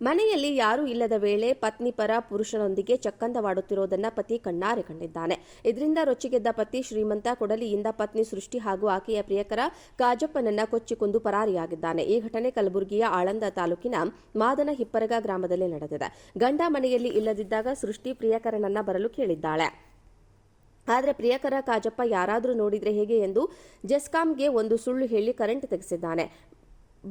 ಮನೆಯಲ್ಲಿ ಯಾರೂ ಇಲ್ಲದ ವೇಳೆ ಪತ್ನಿ ಪರ ಪುರುಷನೊಂದಿಗೆ ಚಕ್ಕಂದವಾಡುತ್ತಿರುವುದನ್ನ ಪತಿ ಕಣ್ಣಾರೆ ಕಂಡಿದ್ದಾನೆ. ಇದರಿಂದ ರೊಚ್ಚಿಗೆದ್ದ ಪತಿ ಶ್ರೀಮಂತ ಕೊಡಲಿಯಿಂದ ಪತ್ನಿ ಸೃಷ್ಟಿ ಹಾಗೂ ಆಕೆಯ ಪ್ರಿಯಕರ ಕಾಜಪ್ಪನನ್ನ ಕೊಚ್ಚಿಕೊಂಡು ಪರಾರಿಯಾಗಿದ್ದಾನೆ. ಈ ಘಟನೆ ಕಲಬುರಗಿಯ ಆಳಂದ ತಾಲೂಕಿನ ಮಾದನ ಹಿಪ್ಪರಗ ಗ್ರಾಮದಲ್ಲಿ ನಡೆದಿದೆ. ಗಂಡ ಮನೆಯಲ್ಲಿ ಇಲ್ಲದಿದ್ದಾಗ ಸೃಷ್ಟಿ ಪ್ರಿಯಕರನನ್ನ ಬರಲು ಕೇಳಿದ್ದಾಳೆ. ಆದರೆ ಪ್ರಿಯಕರ ಕಾಜಪ್ಪ ಯಾರಾದರೂ ನೋಡಿದ್ರೆ ಹೇಗೆ ಎಂದು ಜೆಸ್ಕಾಂಗೆ ಒಂದು ಸುಳ್ಳು ಹೇಳಿ ಕರೆಂಟ್ ತೆಗೆಸಿದ್ದಾನೆ.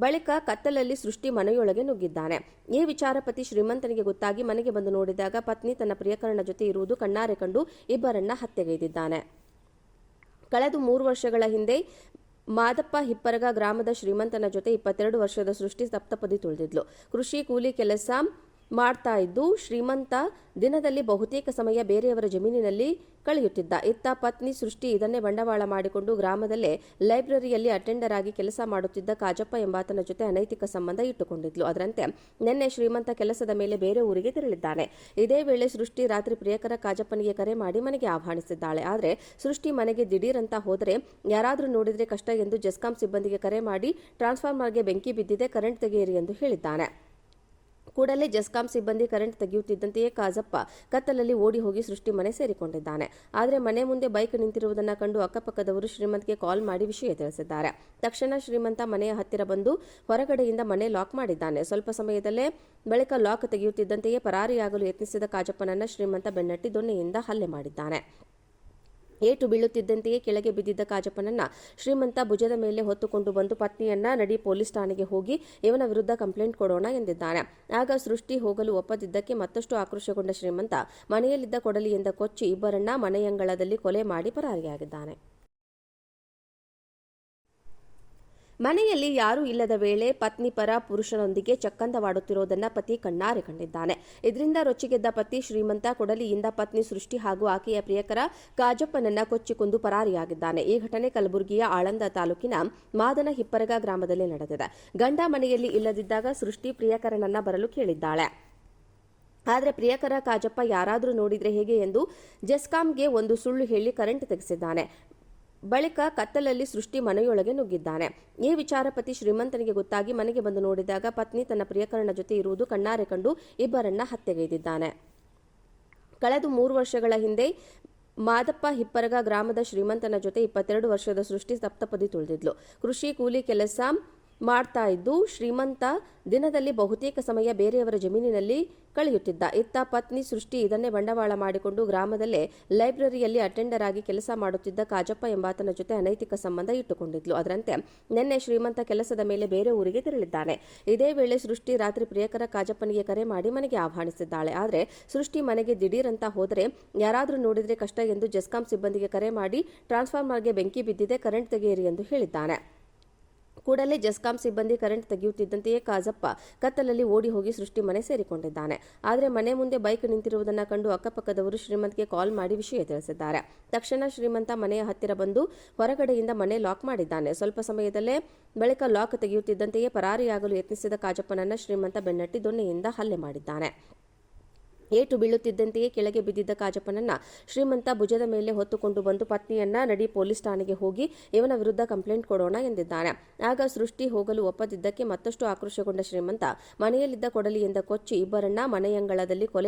ಬಳಿಕ ಕತ್ತಲಲ್ಲಿ ಸೃಷ್ಟಿ ಮನೆಯೊಳಗೆ ನುಗ್ಗಿದ್ದಾನೆ. ಈ ವಿಚಾರ ಪತಿ ಶ್ರೀಮಂತನಿಗೆ ಗೊತ್ತಾಗಿ ಮನೆಗೆ ಬಂದು ನೋಡಿದಾಗ ಪತ್ನಿ ತನ್ನ ಪ್ರಿಯಕರನ ಜೊತೆ ಇರುವುದು ಕಣ್ಣಾರೆ ಕಂಡು ಇಬ್ಬರನ್ನ ಹತ್ಯೆಗೈದಿದ್ದಾನೆ. ಕಳೆದ ಮೂರು ವರ್ಷಗಳ ಹಿಂದೆ ಮಾದಪ್ಪ ಹಿಪ್ಪರಗ ಗ್ರಾಮದ ಶ್ರೀಮಂತನ ಜೊತೆ ಇಪ್ಪತ್ತೆರಡು ವರ್ಷದ ಸೃಷ್ಟಿ ಸಪ್ತಪದಿ ತುಳಿದಿದ್ಲು. ಕೃಷಿ, ಕೂಲಿ, ಕೆಲಸ ಮಾಡ್ತಾ ಇದ್ದು ಶ್ರೀಮಂತ ದಿನದಲ್ಲಿ ಬಹುತೇಕ ಸಮಯ ಬೇರೆಯವರ ಜಮೀನಿನಲ್ಲಿ ಕಳೆಯುತ್ತಿದ್ದ. ಇತ್ತ ಪತ್ನಿ ಸೃಷ್ಟಿ ಇದನ್ನೇ ಬಂಡವಾಳ ಮಾಡಿಕೊಂಡು ಗ್ರಾಮದಲ್ಲೇ ಲೈಬ್ರರಿಯಲ್ಲಿ ಅಟೆಂಡರ್ ಆಗಿ ಕೆಲಸ ಮಾಡುತ್ತಿದ್ದ ಕಾಜಪ್ಪ ಎಂಬಾತನ ಜೊತೆ ಅನೈತಿಕ ಸಂಬಂಧ ಇಟ್ಟುಕೊಂಡಿದ್ಲು. ಅದರಂತೆ ನಿನ್ನೆ ಶ್ರೀಮಂತ ಕೆಲಸದ ಮೇಲೆ ಬೇರೆ ಊರಿಗೆ ತೆರಳಿದ್ದಾನೆ. ಇದೇ ವೇಳೆ ಸೃಷ್ಟಿ ರಾತ್ರಿ ಪ್ರಿಯಕರ ಕಾಜಪ್ಪನಿಗೆ ಕರೆ ಮಾಡಿ ಮನೆಗೆ ಆಹ್ವಾನಿಸಿದ್ದಾಳೆ. ಆದರೆ ಸೃಷ್ಟಿ ಮನೆಗೆ ದಿಢೀರಂತ ಹೋದರೆ ಯಾರಾದರೂ ನೋಡಿದರೆ ಕಷ್ಟ ಎಂದು ಜೆಸ್ಕಾಂ ಸಿಬ್ಬಂದಿಗೆ ಕರೆ ಮಾಡಿ ಟ್ರಾನ್ಸ್ಫಾರ್ಮರ್ಗೆ ಬೆಂಕಿ ಬಿದ್ದಿದೆ, ಕರೆಂಟ್ ತೆಗೆಯಿರಿ ಎಂದು ಹೇಳಿದ್ದಾನೆ. ಕೂಡಲೇ ಜೆಸ್ಕಾಂ ಸಿಬ್ಬಂದಿ ಕರೆಂಟ್ ತೆಗೆಯುತ್ತಿದ್ದಂತೆಯೇ ಕಾಜಪ್ಪ ಕತ್ತಲಲ್ಲಿ ಓಡಿ ಹೋಗಿ ಸೃಷ್ಟಿ ಮನೆ ಸೇರಿಕೊಂಡಿದ್ದಾನೆ. ಆದರೆ ಮನೆ ಮುಂದೆ ಬೈಕ್ ನಿಂತಿರುವುದನ್ನು ಕಂಡು ಅಕ್ಕಪಕ್ಕದವರು ಶ್ರೀಮಂತ್ಗೆ ಕಾಲ್ ಮಾಡಿ ವಿಷಯ ತಿಳಿಸಿದ್ದಾರೆ. ತಕ್ಷಣ ಶ್ರೀಮಂತ ಮನೆಯ ಹತ್ತಿರ ಬಂದು ಹೊರಗಡೆಯಿಂದ ಮನೆ ಲಾಕ್ ಮಾಡಿದ್ದಾನೆ. ಸ್ವಲ್ಪ ಸಮಯದಲ್ಲೇ ಬಳಿಕ ಲಾಕ್ ತೆಗೆಯುತ್ತಿದ್ದಂತೆಯೇ ಪರಾರಿಯಾಗಲು ಯತ್ನಿಸಿದ ಕಾಜಪ್ಪನನ್ನ ಶ್ರೀಮಂತ ಬೆನ್ನಟ್ಟಿ ದೊಣ್ಣೆಯಿಂದ ಹಲ್ಲೆ ಮಾಡಿದ್ದಾನೆ. ಏಟು ಬೀಳುತ್ತಿದ್ದಂತೆಯೇ ಕೆಳಗೆ ಬಿದ್ದಿದ್ದ ಕಾಜಪ್ಪನನ್ನ ಶ್ರೀಮಂತ ಭುಜದ ಮೇಲೆ ಹೊತ್ತುಕೊಂಡು ಬಂದು ಪತ್ನಿಯನ್ನ ನಡಿ ಪೊಲೀಸ್ ಠಾಣೆಗೆ ಹೋಗಿ ಇವನ ವಿರುದ್ಧ ಕಂಪ್ಲೇಂಟ್ ಕೊಡೋಣ ಎಂದಿದ್ದಾನೆ. ಆಗ ಸೃಷ್ಟಿ ಹೋಗಲು ಒಪ್ಪದಿದ್ದಕ್ಕೆ ಮತ್ತಷ್ಟು ಆಕ್ರೋಶಗೊಂಡ ಶ್ರೀಮಂತ ಮನೆಯಲ್ಲಿದ್ದ ಕೊಡಲಿಯಿಂದ ಕೊಚ್ಚಿ ಇಬ್ಬರನ್ನ ಮನೆಯಂಗಳದಲ್ಲಿ ಕೊಲೆ ಮಾಡಿ ಪರಾರಿಯಾಗಿದ್ದಾನೆ. ಮನೆಯಲ್ಲಿ ಯಾರೂ ಇಲ್ಲದ ವೇಳೆ ಪತ್ನಿ ಪರ ಪುರುಷನೊಂದಿಗೆ ಚಕ್ಕಂದವಾಡುತ್ತಿರುವುದನ್ನ ಪತಿ ಕಣ್ಣಾರೆ ಕಂಡಿದ್ದಾನೆ. ಇದರಿಂದ ರೊಚ್ಚಿಗೆದ್ದ ಪತಿ ಶ್ರೀಮಂತ ಕೊಡಲಿಯಿಂದ ಪತ್ನಿ ಸೃಷ್ಟಿ ಹಾಗೂ ಆಕೆಯ ಪ್ರಿಯಕರ ಕಾಜಪ್ಪನನ್ನ ಕೊಚ್ಚಿಕೊಂಡು ಪರಾರಿಯಾಗಿದ್ದಾನೆ. ಈ ಘಟನೆ ಕಲಬುರಗಿಯ ಆಳಂದ ತಾಲೂಕಿನ ಮಾದನ ಹಿಪ್ಪರಗ ಗ್ರಾಮದಲ್ಲಿ ನಡೆದಿದೆ. ಗಂಡ ಮನೆಯಲ್ಲಿ ಇಲ್ಲದಿದ್ದಾಗ ಸೃಷ್ಟಿ ಪ್ರಿಯಕರನನ್ನ ಬರಲು ಕೇಳಿದ್ದಾಳೆ. ಆದರೆ ಪ್ರಿಯಕರ ಕಾಜಪ್ಪ ಯಾರಾದರೂ ನೋಡಿದ್ರೆ ಹೇಗೆ ಎಂದು ಜೆಸ್ಕಾಂಗೆ ಒಂದು ಸುಳ್ಳು ಹೇಳಿ ಕರೆಂಟ್ ತೆಗೆಸಿದ್ದಾನೆ. ಬಳಿಕ ಕತ್ತಲಲ್ಲಿ ಸೃಷ್ಟಿ ಮನೆಯೊಳಗೆ ನುಗ್ಗಿದ್ದಾನೆ. ಈ ವಿಚಾರ ಪತಿ ಶ್ರೀಮಂತನಿಗೆ ಗೊತ್ತಾಗಿ ಮನೆಗೆ ಬಂದು ನೋಡಿದಾಗ ಪತ್ನಿ ತನ್ನ ಪ್ರಿಯಕರನ ಜೊತೆ ಇರುವುದು ಕಣ್ಣಾರೆ ಕಂಡು ಇಬ್ಬರನ್ನ ಹತ್ಯೆಗೈದಿದ್ದಾನೆ. ಕಳೆದ ಮೂರು ವರ್ಷಗಳ ಹಿಂದೆ ಮಾದಪ್ಪ ಹಿಪ್ಪರಗ ಗ್ರಾಮದ ಶ್ರೀಮಂತನ ಜೊತೆ ಇಪ್ಪತ್ತೆರಡು ವರ್ಷದ ಸೃಷ್ಟಿ ಸಪ್ತಪದಿ ತುಳಿದಿದ್ಲು. ಕೃಷಿ, ಕೂಲಿ, ಕೆಲಸ ಮಾಡ್ತಾ ಇದ್ದು ಶ್ರೀಮಂತ ದಿನದಲ್ಲಿ ಬಹುತೇಕ ಸಮಯ ಬೇರೆಯವರ ಜಮೀನಿನಲ್ಲಿ ಕಳೆಯುತ್ತಿದ್ದ. ಇತ್ತ ಪತ್ನಿ ಸೃಷ್ಟಿ ಇದನ್ನೇ ಬಂಡವಾಳ ಮಾಡಿಕೊಂಡು ಗ್ರಾಮದಲ್ಲೇ ಲೈಬ್ರರಿಯಲ್ಲಿ ಅಟೆಂಡರ್ ಆಗಿ ಕೆಲಸ ಮಾಡುತ್ತಿದ್ದ ಕಾಜಪ್ಪ ಎಂಬಾತನ ಜೊತೆ ಅನೈತಿಕ ಸಂಬಂಧ ಇಟ್ಟುಕೊಂಡಿದ್ಲು. ಅದರಂತೆ ನಿನ್ನೆ ಶ್ರೀಮಂತ ಕೆಲಸದ ಮೇಲೆ ಬೇರೆ ಊರಿಗೆ ತೆರಳಿದ್ದಾನೆ. ಇದೇ ವೇಳೆ ಸೃಷ್ಟಿ ರಾತ್ರಿ ಪ್ರಿಯಕರ ಕಾಜಪ್ಪನಿಗೆ ಕರೆ ಮಾಡಿ ಮನೆಗೆ ಆಹ್ವಾನಿಸಿದ್ದಾಳೆ. ಆದರೆ ಸೃಷ್ಟಿ ಮನೆಗೆ ದಿಢೀರಂತ ಹೋದರೆ ಯಾರಾದರೂ ನೋಡಿದರೆ ಕಷ್ಟ ಎಂದು ಜೆಸ್ಕಾಂ ಸಿಬ್ಬಂದಿಗೆ ಕರೆ ಮಾಡಿ ಟ್ರಾನ್ಸ್ಫಾರ್ಮರ್ಗೆ ಬೆಂಕಿ ಬಿದ್ದಿದೆ, ಕರೆಂಟ್ ತೆಗೆಯಿರಿ ಎಂದು ಹೇಳಿದ್ದಾನೆ. ಕೂಡಲೇ ಜೆಸ್ಕಾಂ ಸಿಬ್ಬಂದಿ ಕರೆಂಟ್ ತೆಗೆಯುತ್ತಿದ್ದಂತೆಯೇ ಕಾಜಪ್ಪ ಕತ್ತಲಲ್ಲಿ ಓಡಿ ಹೋಗಿ ಸೃಷ್ಟಿ ಮನೆ ಸೇರಿಕೊಂಡಿದ್ದಾನೆ. ಆದರೆ ಮನೆ ಮುಂದೆ ಬೈಕ್ ನಿಂತಿರುವುದನ್ನು ಕಂಡು ಅಕ್ಕಪಕ್ಕದವರು ಶ್ರೀಮಂತ್ಗೆ ಕಾಲ್ ಮಾಡಿ ವಿಷಯ ತಿಳಿಸಿದ್ದಾರೆ. ತಕ್ಷಣ ಶ್ರೀಮಂತ ಮನೆಯ ಹತ್ತಿರ ಬಂದು ಹೊರಗಡೆಯಿಂದ ಮನೆ ಲಾಕ್ ಮಾಡಿದ್ದಾನೆ. ಸ್ವಲ್ಪ ಸಮಯದಲ್ಲೇ ಬಳಿಕ ಲಾಕ್ ತೆಗೆಯುತ್ತಿದ್ದಂತೆಯೇ ಪರಾರಿಯಾಗಲು ಯತ್ನಿಸಿದ ಕಾಜಪ್ಪನನ್ನ ಶ್ರೀಮಂತ ಬೆನ್ನಟ್ಟಿ ದೊಣ್ಣೆಯಿಂದ ಹಲ್ಲೆ ಮಾಡಿದ್ದಾನೆ. ಏಟು ಬೀಳುತ್ತಿದ್ದಂತೆಯೇ ಕೆಳಗೆ ಬಿದ್ದಿದ್ದ ಕಾಜಪ್ಪನನ್ನ ಶ್ರೀಮಂತ ಭುಜದ ಮೇಲೆ ಹೊತ್ತುಕೊಂಡು ಬಂದು ಪತ್ನಿಯನ್ನ ನಡಿ ಪೊಲೀಸ್ ಠಾಣೆಗೆ ಹೋಗಿ ಇವನ ವಿರುದ್ಧ ಕಂಪ್ಲೇಂಟ್ ಕೊಡೋಣ ಎಂದಿದ್ದಾನೆ. ಆಗ ಸೃಷ್ಟಿ ಹೋಗಲು ಒಪ್ಪದಿದ್ದಕ್ಕೆ ಮತ್ತಷ್ಟು ಆಕ್ರೋಶಗೊಂಡ ಶ್ರೀಮಂತ, ಮನೆಯಲ್ಲಿದ್ದ ಕೊಡಲಿಯಿಂದ ಕೊಚ್ಚಿ ಇಬ್ಬರನ್ನ ಮನೆಯಂಗಳದಲ್ಲಿ ಕೊಲೆ